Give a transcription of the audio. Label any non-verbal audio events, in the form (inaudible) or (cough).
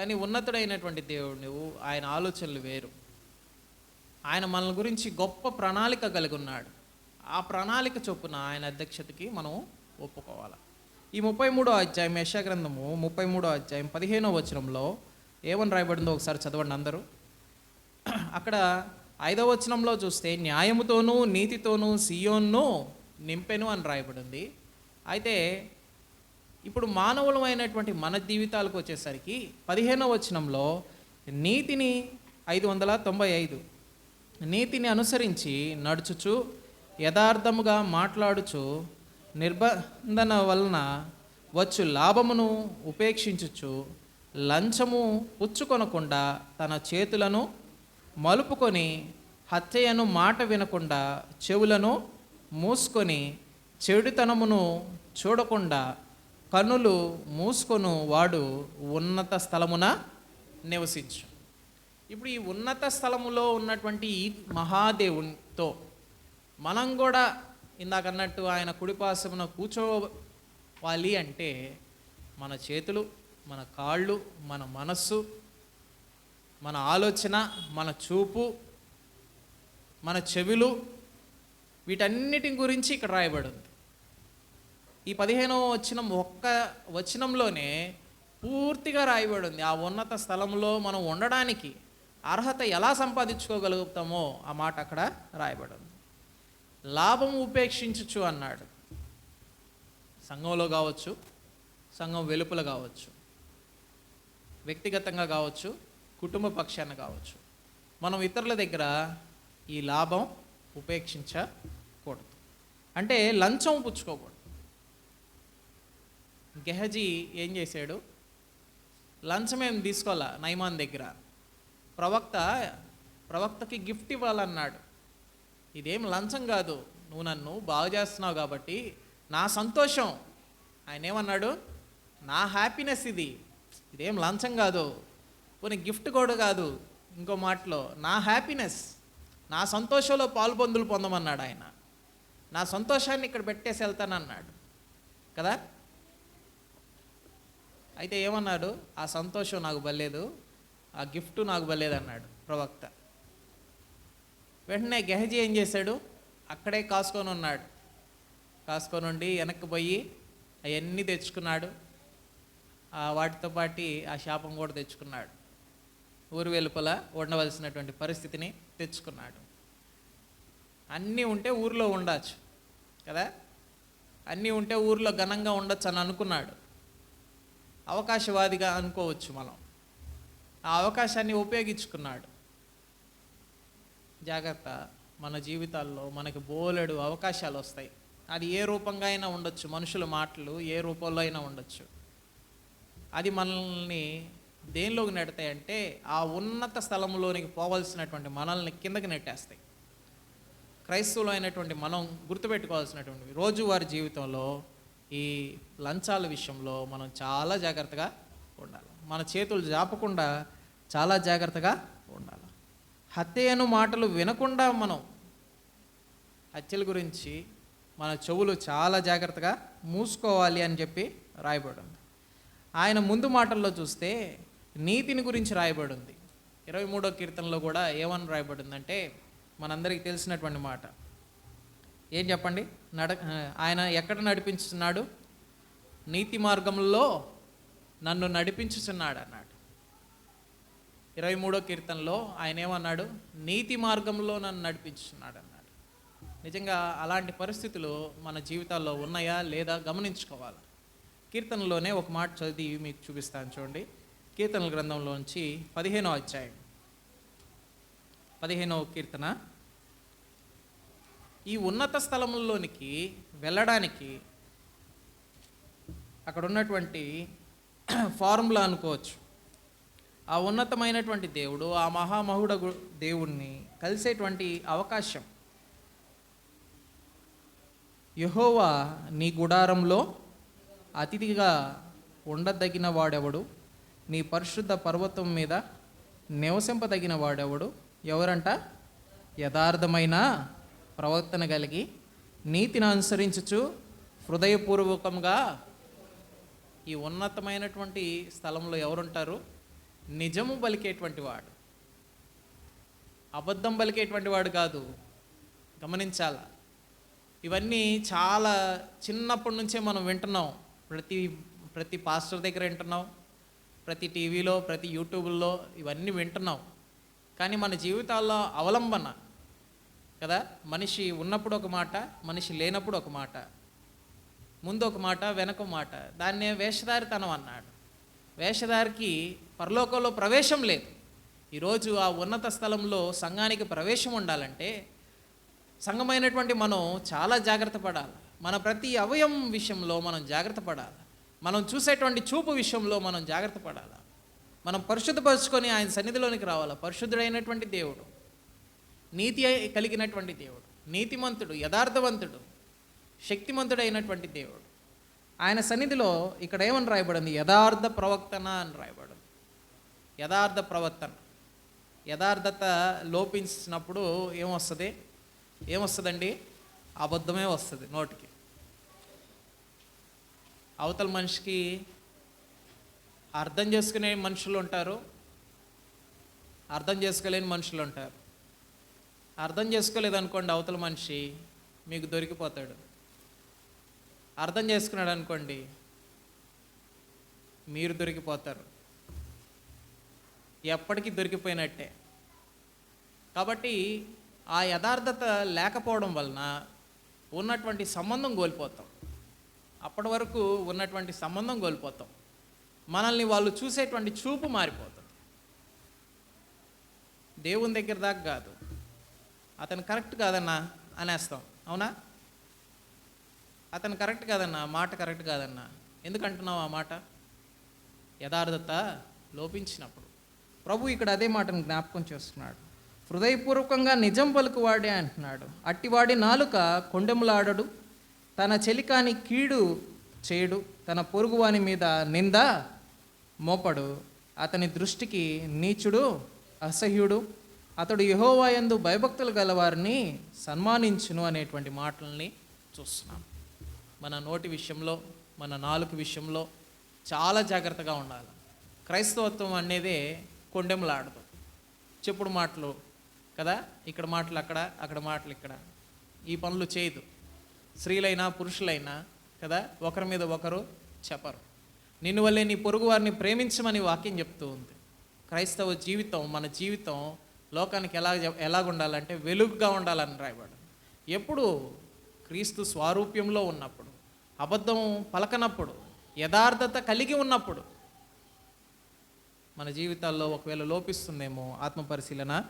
కానీ ఉన్నతుడైనటువంటి దేవుడు నువ్వు ఆయన ఆలోచనలు వేరు. ఆయన మన గురించి గొప్ప ప్రణాళిక కలిగి ఉన్నాడు. ఆ ప్రణాళిక చొప్పున ఆయన అధ్యక్షతకి మనం ఒప్పుకోవాలి? ఈ ముప్పై మూడో అధ్యాయం యశాగ్రంథము ముప్పై మూడో అధ్యాయం పదిహేనో వచనంలో ఏమని రాయబడిందో ఒకసారి చదవండి అందరూ. అక్కడ ఐదవ వచనంలో చూస్తే న్యాయముతోనూ నీతితోనూ సియోన్ను నింపెను అని రాయబడింది. అయితే ఇప్పుడు మానవులమైనటువంటి మన జీవితాలకు వచ్చేసరికి పదిహేనవ వచనంలో నీతిని ఐదు వందల తొంభై ఐదు. నీతిని అనుసరించి నడుచుచు యథార్థముగా మాట్లాడుచు నిర్బంధన వలన వచ్చు లాభమును ఉపేక్షించుచు లంచము పుచ్చుకొనకుండా తన చేతులను మలుపుకొని హత్యయను మాట వినకుండా చెవులను మూసుకొని చెడుతనమును చూడకుండా కనులు మూసుకొను వాడు ఉన్నత స్థలమున నివసించు. ఇప్పుడు ఈ ఉన్నత స్థలములో ఉన్నటువంటి ఈ మహాదేవునితో మనం కూడా ఇందాక అన్నట్టు ఆయన కుడిపాసమున కూర్చోవాలి అంటే మన చేతులు మన కాళ్ళు మన మనస్సు మన ఆలోచన మన చూపు మన చెవులు వీటన్నిటి గురించి ఇక్కడ రాయబడింది. ఈ పదిహేనవ వచనం ఒక్క వచనంలోనే పూర్తిగా రాయబడి ఉంది ఆ ఉన్నత స్థలంలో మనం ఉండడానికి అర్హత ఎలా సంపాదించుకోగలుగుతామో ఆ మాట అక్కడ రాయబడి ఉంది లాభం ఉపేక్షించచ్చు అన్నాడు. సంఘంలో కావచ్చు సంఘం వెలుపల కావచ్చు వ్యక్తిగతంగా కావచ్చు కుటుంబ పక్షాన కావచ్చు. మనం ఇతరుల దగ్గర ఈ లాభం ఉపేక్షించకూడదు. అంటే లంచం పుచ్చుకోకూడదు. గెహజీ ఏం చేశాడు? లంచం ఏం తీసుకోవాలా నైమాన్ దగ్గర? ప్రవక్త ప్రవక్తకి గిఫ్ట్ ఇవ్వాలన్నాడు. ఇదేం లంచం కాదు. నువ్వు నన్ను బాగు చేస్తున్నావు కాబట్టి నా సంతోషం. ఆయన ఏమన్నాడు? నా హ్యాపీనెస్ ఇది. ఇదేం లంచం కాదు. పోనీ గిఫ్ట్ కూడా కాదు. ఇంకో మాటలో నా హ్యాపీనెస్. నా సంతోషంలో పాల్పొందులు పొందమన్నాడు ఆయన. నా సంతోషాన్ని ఇక్కడ పెట్టేసి వెళ్తానన్నాడు. కదా? అయితే ఏమన్నాడు? ఆ సంతోషం నాకు బలేదు ఆ గిఫ్ట్ నాకు బలేదు అన్నాడు ప్రవక్త. వెంటనే గెహజీ ఏం చేశాడు? అక్కడే కాసుకొని ఉన్నాడు. కాసుకొని ఉండి వెనక్కి పోయి అవన్నీ తెచ్చుకున్నాడు. వాటితో పాటి ఆ శాపం కూడా తెచ్చుకున్నాడు. ఊరు వెలుపల ఉండవలసినటువంటి పరిస్థితిని తెచ్చుకున్నాడు. అన్నీ ఉంటే ఊరిలో ఉండొచ్చు కదా? అన్నీ ఉంటే ఊర్లో ఘనంగా ఉండొచ్చు అని అనుకున్నాడు. అవకాశవాదిగా అనుకోవచ్చు మనం. ఆ అవకాశాన్ని ఉపయోగించుకున్నాడు. జాగ్రత్త మన జీవితాల్లో మనకి బోలెడు అవకాశాలు వస్తాయి. అది ఏ రూపంగా అయినా ఉండొచ్చు. మనుషుల మాటలు ఏ రూపంలో అయినా ఉండొచ్చు. అది మనల్ని దేనిలోకి నెడతాయంటే ఆ ఉన్నత స్థలంలోనికి పోవలసినటువంటి మనల్ని కిందకి నెట్టేస్తాయి. క్రైస్తవులు అయినటువంటి మనం గుర్తుపెట్టుకోవాల్సినటువంటి రోజువారి జీవితంలో ఈ లంచాల విషయంలో మనం చాలా జాగ్రత్తగా ఉండాలి. మన చేతులు జాపకుండా చాలా జాగ్రత్తగా ఉండాలి. హత్యను మాటలు వినకుండా మనం హత్యల గురించి మన చెవులు చాలా జాగ్రత్తగా మూసుకోవాలి అని చెప్పి రాయబడి ఉంది ఆయన ముందు మాటల్లో చూస్తే నీతిని గురించి రాయబడి ఉంది ఇరవై మూడో కీర్తనలో కూడా ఏమని రాయబడిందంటే మనందరికీ తెలిసినటువంటి మాట. ఏం చెప్పండి? నడ ఆయన ఎక్కడ నడిపించుతున్నాడు నీతి మార్గంలో నన్ను నడిపించుచున్నాడు అన్నాడు. ఇరవై మూడో కీర్తనలో ఆయన ఏమన్నాడు? నీతి మార్గంలో నన్ను నడిపించుచున్నాడు అన్నాడు. నిజంగా అలాంటి పరిస్థితులు మన జీవితాల్లో ఉన్నాయా లేదా గమనించుకోవాలి? కీర్తనలోనే ఒక మాట చదివి మీకు చూపిస్తాను చూడండి. కీర్తనల గ్రంథంలోంచి పదిహేనో అధ్యాయం. పదిహేనవ కీర్తన. ఈ ఉన్నత స్థలముల్లోనికి వెళ్ళడానికి అక్కడ ఉన్నటువంటి (clears throat) ఫార్ములా అనుకోవచ్చు. ఆ ఉన్నతమైనటువంటి దేవుడు ఆ మహామహుడ దేవుణ్ణి కలిసేటువంటి అవకాశం. యహోవా నీ గుడారంలో అతిథిగా ఉండదగిన వాడెవడు? నీ పరిశుద్ధ పర్వతం మీద నివసింపదగిన వాడెవడు? ఎవరంట? యథార్థమైన ప్రవర్తన కలిగి నీతిని అనుసరించుచు హృదయపూర్వకంగా ఈ ఉన్నతమైనటువంటి స్థలంలో ఎవరుంటారు? నిజము పలికేటువంటి వాడు. అబద్ధం పలికేటువంటి వాడు కాదు. గమనించాల? ఇవన్నీ చాలా చిన్నప్పటి నుంచే మనం వింటున్నాం. ప్రతి ప్రతి పాస్టర్ దగ్గర వింటున్నాం. ప్రతి టీవీలో ప్రతి యూట్యూబ్లో ఇవన్నీ వింటున్నాం. కానీ మన జీవితాల్లో అవలంబన కదా? మనిషి ఉన్నప్పుడు ఒక మాట మనిషి లేనప్పుడు ఒక మాట. ముందు ఒక మాట వెనక మాట. దాన్నే వేషధారితనం అన్నాడు. వేషధారికి పరలోకంలో ప్రవేశం లేదు. ఈరోజు ఆ ఉన్నత స్థలంలో సంఘానికి ప్రవేశం ఉండాలంటే సంఘమైనటువంటి మనం చాలా జాగ్రత్త పడాలి. మన ప్రతి అవయం విషయంలో మనం జాగ్రత్త పడాలి. మనం చూసేటువంటి చూపు విషయంలో మనం జాగ్రత్త పడాలి. మనం పరిశుద్ధపరుచుకొని ఆయన సన్నిధిలోనికి రావాలి. పరిశుద్ధుడైనటువంటి దేవుడు. నీతి కలిగినటువంటి దేవుడు నీతిమంతుడు యథార్థవంతుడు శక్తిమంతుడైనటువంటి దేవుడు. ఆయన సన్నిధిలో ఇక్కడ ఏమని రాయబడింది? యథార్థ ప్రవక్తన అని రాయబడింది. యథార్థ ప్రవర్తన. యథార్థత లోపించినప్పుడు ఏమొస్తుంది? ఏమొస్తుందండి? అబద్ధమే వస్తుంది నోటికి. అవతల మనిషికి అర్థం చేసుకునే మనుషులు ఉంటారు అర్థం చేసుకోలేని మనుషులు ఉంటారు. అర్థం చేసుకోలేదు అనుకోండి అవతల మనిషి మీకు దొరికిపోతాడు. అర్థం చేసుకున్నాడు అనుకోండి మీరు దొరికిపోతారు. ఎప్పటికీ దొరికిపోయినట్టే. కాబట్టి ఆ యథార్థత లేకపోవడం వలన ఉన్నటువంటి సంబంధం కోల్పోతాం. అప్పటి వరకు ఉన్నటువంటి సంబంధం కోల్పోతాం. మనల్ని వాళ్ళు చూసేటువంటి చూపు మారిపోతుంది. దేవుని దగ్గర దాకా కాదు. అతను కరెక్ట్ కాదన్నా అనేస్తాం. అవునా? అతను కరెక్ట్ కాదన్నా మాట కరెక్ట్ కాదన్నా. ఎందుకంటున్నావు ఆ మాట? యథార్థత లోపించినప్పుడు. ప్రభు ఇక్కడ అదే మాటను జ్ఞాపకం చేస్తున్నాడు. హృదయపూర్వకంగా నిజం పలుకువాడే అంటున్నాడు. అట్టివాడి నాలుక కొండెములాడడు తన చెలికాని కీడు చేయడు తన పొరుగువాని మీద నింద మోపడు అతని దృష్టికి నీచుడు అసహ్యుడు అతడు యహోవాయందు భయభక్తులు గలవారిని సన్మానించును అనేటువంటి మాటల్ని చూస్తున్నాం. మన నోటి విషయంలో మన నాలుక విషయంలో చాలా జాగ్రత్తగా ఉండాలి. క్రైస్తవత్వం అనేదే కొండెములాడదు. చెప్పుడు మాటలు కదా? ఇక్కడ మాటలు అక్కడ అక్కడ మాటలు ఇక్కడ. ఈ పనులు చేయదు. స్త్రీలైనా పురుషులైనా కదా? ఒకరి మీద ఒకరు చెప్పరు. నిన్ను వల్లే నీ పొరుగు వారిని ప్రేమించమని వాక్యం చెప్తూ ఉంది. క్రైస్తవ జీవితం మన జీవితం లోకానికి ఎలా ఎలాగ ఉండాలంటే వెలుగుగా ఉండాలని రాయబడు. ఎప్పుడు క్రీస్తు స్వారూప్యంలో ఉన్నప్పుడు అబద్ధం పలకనప్పుడు యథార్థత కలిగి ఉన్నప్పుడు మన జీవితాల్లో ఒకవేళ లోపిస్తుందేమో ఆత్మ పరిశీలన